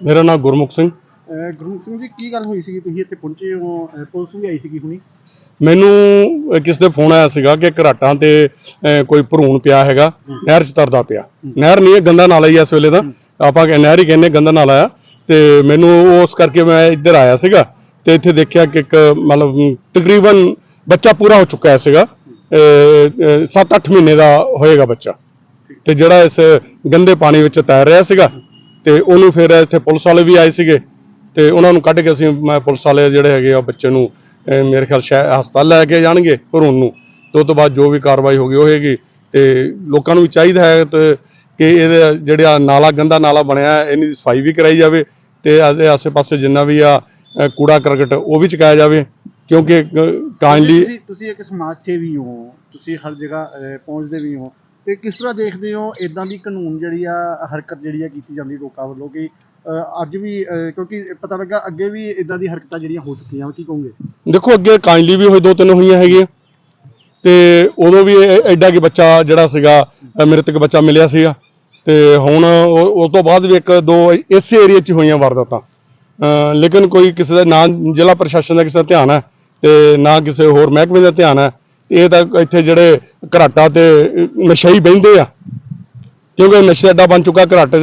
ਮੇਰਾ ਨਾਮ ਗੁਰਮੁਖ ਸਿੰਘ। ਅਹ ਗੁਰਮੁਖ ਸਿੰਘ ਜੀ ਕੀ ਗੱਲ ਹੋਈ ਸੀਗੀ? ਤੁਸੀਂ ਇੱਥੇ ਪਹੁੰਚੇ ਹੋ ਅਹ ਪੁਲਿਸ ਵੀ ਆਈ ਸੀਗੀ ਹੁਣੀ। ਮੈਨੂੰ ਅਹ, ਕਿਸ ਦੇ ਫੋਨ ਆਇਆ ਸੀਗਾ ਕਿ ਘਰਾਟਾਂ ਤੇ ਅਹ, ਕੋਈ ਭਰੂਣ ਪਿਆ ਹੈਗਾ ਨਹਿਰ 'ਚ ਤਰਦਾ ਪਿਆ। ਨਹਿਰ ਨਹੀਂ ਇਹ ਗੰਦਾ ਨਾਲਾ ਹੀ ਆ ਇਸ ਵੇਲੇ ਦਾ ਆਪਾਂ ਕਿ ਨਹਿਰ ਹੀ ਕਹਿੰਦੇ ਗੰਦਾ ਨਾਲਾ ਆ। ਤੇ ਮੈਨੂੰ ਉਸ ਕਰਕੇ ਮੈਂ ਇੱਧਰ ਆਇਆ ਸੀਗਾ ਤੇ ਇੱਥੇ ਦੇਖਿਆ ਕਿ ਇੱਕ ਮਤਲਬ ਤਕਰੀਬਨ ਬੱਚਾ ਪੂਰਾ ਹੋ ਚੁੱਕਾ ਸੀਗਾ। 7-8 ਮਹੀਨੇ ਦਾ ਹੋਏਗਾ ਬੱਚਾ। ਤੇ ਜਿਹੜਾ ਇਸ ਗੰਦੇ ਪਾਣੀ ਵਿੱਚ ਤੈਰ ਰਿਹਾ ਸੀਗਾ ਤੇ ਉਹਨੂੰ ਫਿਰ ਇੱਥੇ ਪੁਲਿਸ ਵਾਲੇ ਵੀ ਆਏ ਸੀਗੇ ਤੇ ਉਹਨਾਂ ਨੂੰ ਕੱਢ ਕੇ ਅਸੀਂ ਮੈਂ ਪੁਲਿਸ ਵਾਲੇ ਜਿਹੜੇ ਹੈਗੇ ਆ ਬੱਚੇ ਨੂੰ ਅਹ ਮੇਰੇ ਖਿਆਲ ਸ਼ਾਇਦ ਹਸਪਤਾਲ ਲੈ ਕੇ ਜਾਣਗੇ ਭਰੂਣ ਨੂੰ। ਤੇ ਉਹ ਤੋਂ ਬਾਅਦ ਜੋ ਵੀ ਕਾਰਵਾਈ ਹੋਗੀ ਉਹ ਹੋਏਗੀ ਤੇ ਲੋਕਾਂ ਨੂੰ ਵੀ ਚਾਹੀਦਾ ਹੈ ਤੇ ਕਿ ਇਹਦੇ ਜਿਹੜਾ ਨਾਲਾ ਗੰਦਾ ਨਾਲਾ ਬਣਿਆ ਹੈ, ਇਹਦੀ ਸਫ਼ਾਈ ਵੀ ਕਰਾਈ ਜਾਵੇ ਤੇ ਇਹਦੇ ਆਸੇ-ਪਾਸੇ ਜਿੰਨਾ ਵੀ ਆ ਕੂੜਾ ਕਰਕਟ ਉਹ ਵੀ ਚੁਕਾਇਆ ਜਾਵੇ। ਕਿਉਂਕਿ ਕਾਈਂਡਲੀ ਤੁਸੀਂ ਤੁਸੀਂ ਇੱਕ ਸਮਾਜ ਸੇਵੀ ਹੋ ਤੁਸੀਂ ਹਰ ਜਗ੍ਹਾ ਅਹ, ਪਹੁੰਚਦੇ ਵੀ ਹੋ। ਤੇ ਕਿਸ ਤਰ੍ਹਾਂ ਦੇਖਦੇ ਹੋ ਇਦਾਂ ਦੀ ਕਾਨੂੰਨ ਜਿਹੜੀ ਆ ਹਰਕਤ ਜਿਹੜੀ ਆ ਕੀਤੀ ਜਾਂਦੀ ਲੋਕਾਂ ਵੱਲੋਂ ਕਿ ਅਹ, ਅੱਜ ਵੀ ਅਹ, ਕਿਉਂਕਿ ਪਤਾ ਲੱਗਾ ਅੱਗੇ ਵੀ ਇਦਾਂ ਦੀ ਹਰਕਤਾਂ ਜਿਹੜੀਆਂ ਹੋ ਚੁੱਕੀਆਂ ਕੀ ਕਹੋਗੇ? ਦੇਖੋ ਅੱਗੇ ਕਾਈਂਡਲੀ ਵੀ ਹੋਏ ਦੋ ਤਿੰਨ ਹੋਈਆਂ ਹੈਗੀਆਂ। ਤੇ ਉਦੋਂ ਵੀ ਇਹ- ਐਡਾ ਕੀ ਬੱਚਾ ਜਿਹੜਾ ਸੀਗਾ ਅਹ ਮ੍ਰਿਤਕ ਬੱਚਾ ਮਿਲਿਆ ਸੀਗਾ। ਤੇ ਹੁਣ ਉਹ ਉਹ ਤੋਂ ਬਾਅਦ ਵੀ ਇੱਕ ਦੋ ਇਸੇ ਏਰੀਆ 'ਚ ਹੋਈਆਂ ਵਾਰਦਾਤਾਂ। ਅਹ ਲੇਕਿਨ ਕੋਈ ਕਿਸੇ ਦਾ ਨਾ ਜ਼ਿਲ੍ਹਾ ਪ੍ਰਸ਼ਾਸਨ ਦਾ ਕਿਸੇ ਦਾ ਧਿਆਨ ਹੈ ਤੇ ਨਾ ਕਿਸੇ ਹੋਰ ਮਹਿਕਮੇ ਦਾ ਧਿਆਨ ਹੈ। ਇਹ ਤਾਂ ਇੱਥੇ ਜਿਹੜੇ ਘਰਾਟਾ ਤੇ ਨਸ਼ਈ ਬਹਿੰਦੇ ਆ। ਕਿਉਂਕਿ ਨਸ਼ੇ ਦਾ ਅੱਡਾ ਬਣ ਚੁੱਕਾ ਘਰਾਟ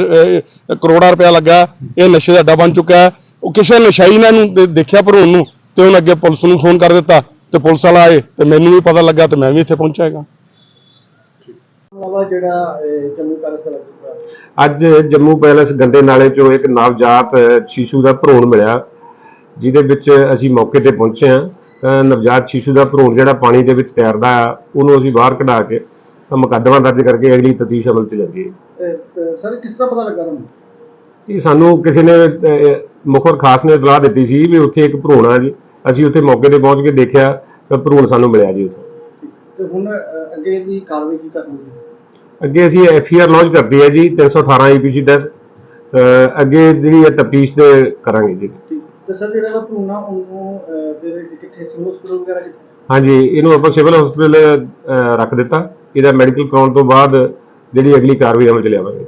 ਕਰੋੜਾਂ ਰੁਪਇਆ ਲੱਗਾ। ਇਹ ਨਸ਼ੇ ਦਾ ਅੱਡਾ ਬਣ ਚੁੱਕਾ। ਹੈ ਉਹ ਕਿਸੇ ਨਸ਼ਾਈ ਨੇ ਨੂੰ ਦੇਖਿਆ ਭਰੂਣ ਨੂੰ ਤੇ ਉਹਨੇ ਅੱਗੇ ਪੁਲਿਸ ਨੂੰ ਫੋਨ ਕਰ ਦਿੱਤਾ ਤੇ ਪੁਲਿਸ ਵਾਲਾ ਆਏ ਤੇ ਮੈਨੂੰ ਵੀ ਪਤਾ ਲੱਗਾ ਤੇ ਮੈਂ ਵੀ ਇੱਥੇ ਪਹੁੰਚਿਆ ਹੈਗਾ। ਅੱਜ ਜੰਮੂ ਪੈਲਸ ਗੰਦੇ ਨਾਲੇ ਚੋਂ ਇੱਕ ਨਵਜਾਤ ਸ਼ੀਸ਼ੂ ਦਾ ਭਰੂਣ ਮਿਲਿਆ ਜਿਹਦੇ ਵਿੱਚ ਅਸੀਂ ਮੌਕੇ ਤੇ ਪਹੁੰਚੇ ਹਾਂ। ਨਵਜਾਤ ਸ਼ੀਸ਼ੂ ਦਾ ਭਰੂਣ ਜਿਹੜਾ ਪਾਣੀ ਦੇ ਵਿੱਚ ਤੈਰਦਾ ਆ ਉਹਨੂੰ ਅਸੀਂ ਬਾਹਰ ਕਢਾ ਕੇ ਤਾਂ ਮੁਕੱਦਮਾ ਦਰਜ ਕਰਕੇ ਅਗਲੀ ਤਫਤੀਸ਼ ਅਮਲ 'ਚ ਜਾਂਦੀ ਹੈ। ਸਰ ਕਿਸ ਤਰ੍ਹਾਂ ਪਤਾ ਲੱਗਾ ਤੁਹਾਨੂੰ? ਇਹ ਸਾਨੂੰ ਕਿਸੇ ਨੇ ਅਹ, ਮੁਖਬਰ ਖਾਸ ਨੇ ਇਤਲਾਹ ਦਿੱਤੀ ਸੀ ਵੀ ਉੱਥੇ ਇੱਕ ਭਰੂਣ ਆ ਜੀ। ਅਸੀਂ ਉੱਥੇ ਮੌਕੇ ਤੇ ਪਹੁੰਚ ਕੇ ਦੇਖਿਆ ਤਾਂ ਭਰੂਣ ਸਾਨੂੰ ਮਿਲਿਆ ਜੀ ਉੱਥੇ। ਤੇ ਹੁਣ ਅੱਗੇ ਦੀ ਕਾਰਵਾਈ ਕੀ ਕਰਨੀ ਹੈ ਅੱਗੇ ਅਸੀਂ ਐਫ ਆਰ ਲਾਂਚ ਕਰਦੀ ਹੈ ਜੀ 318 ਆਈਪੀਸੀ ਤਹਿਤ। ਅੱਗੇ ਜਿਹੜੀ ਹੈ ਤਫਤੀਸ਼ ਦੇ ਕਰਾਂਗੇ ਜੀ। ਤੇ ਸਰ ਜਿਹੜਾ ਵਾ ਭਰੂਣਾ ਉਹਨੂੰ ਫਿਰ ਕਿੱਥੇ ਸਿਵਲ ਹਸਪੀਟਲ ਵਗੈਰਾ ਹਾਂਜੀ, ਇਹਨੂੰ ਆਪਾਂ ਸਿਵਲ ਹਸਪੀਟਲ ਰੱਖ ਦਿੱਤਾ। ਇਹਦਾ ਮੈਡੀਕਲ ਕਰਾਉਣ ਤੋਂ ਬਾਅਦ ਜਿਹੜੀ ਅਗਲੀ ਕਾਰਵਾਈ ਅਮਲ ਚ ਲਿਆਵਾਂਗੇ।